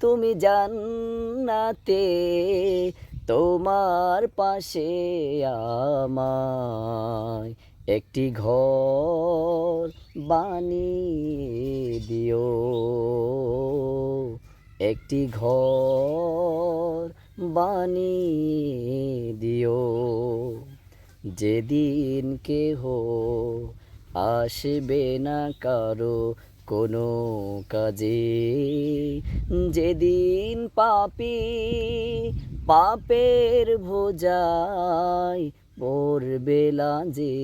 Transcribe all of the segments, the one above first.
তুমি জান্নাতে? তোমার পাশে আমায় একটি ঘর বানিয়ে দিও। একটি ঘর বানিয়ে দিও। যেদিন কেহ আসবে না কারও কোনো কাজে যেদিন পাপি, পাপের ভোজায় পড়বে লাজে।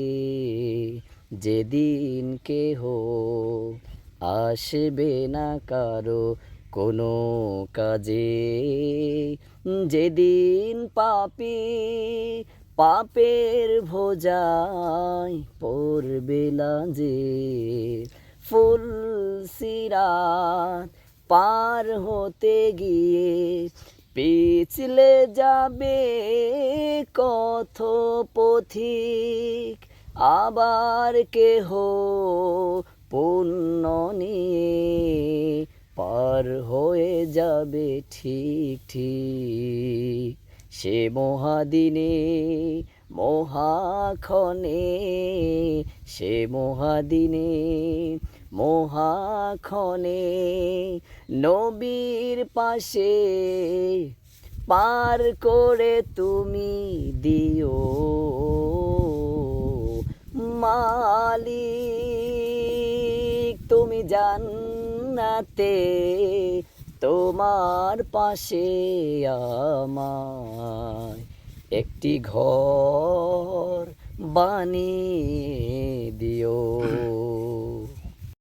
যেদিন কেহ আসবে না কারও কোনো কাজে, যেদিন পাপি, পাপের ভোজায় পড়বে লাজে। ফুল সিরাত পার হতে গিয়ে পিছলে যাবে কত পথিক আবার কেহ পুণ্য নিয়ে পার হয়ে যাবে ঠিক ঠিক। সে মহাদিনে মহাক্ষণে সে মহাদিনে মহাক্ষণে নবীর পাশে পার করে তুমি দিও মালিক। তুমি জান্নাতে, তোমার পাশে আমায় একটি ঘর বানিয়ে দিও।